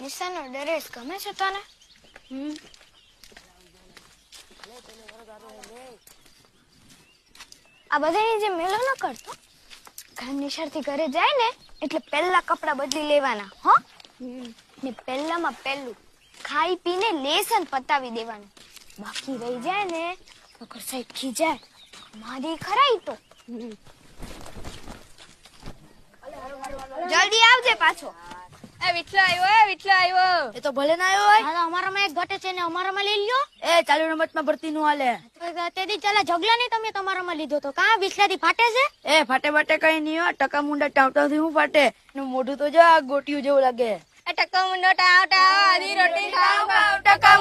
નિશાનો dress ગમે છે તને હમ આ બધાની જે મેલો ન કરતો ઘર નિશાળથી ઘરે જાય ને એટલે પહેલા કપડાં બદલી લેવાના હો. ને પહેલામાં પહેલું ખાઈ પીને લેસન પતાવી દેવાનું. બાકી રહી જાય ને તો સાહેબ ખીજાય. મારી ખરાઈ તો. જલ્દી આવજે પાછો. એ વિઠલો આવ્યો એ વિઠલો આવ્યો એ તો ભલે ના આવ્યો હોય. હા અમારામાં એક ઘટે છે ને અમારામાં લઈ લ્યો. એ ચાલુ રમતમાં ભરતી નું હાલે. તેથી ચાલે જગલા નહીં તમે તમારામાં લીધો તો. કાં વિસલાથી ફાટે છે? એ ફાટે ફાટે કઈ નહીં હોય ટકા મુંડા ટાવટાથી હું ફાટે. મોઢું તો જો આ ગોટિયું જેવું લાગે. ટકા ટકો મુંડો આધી રોટી ખાવ ટકા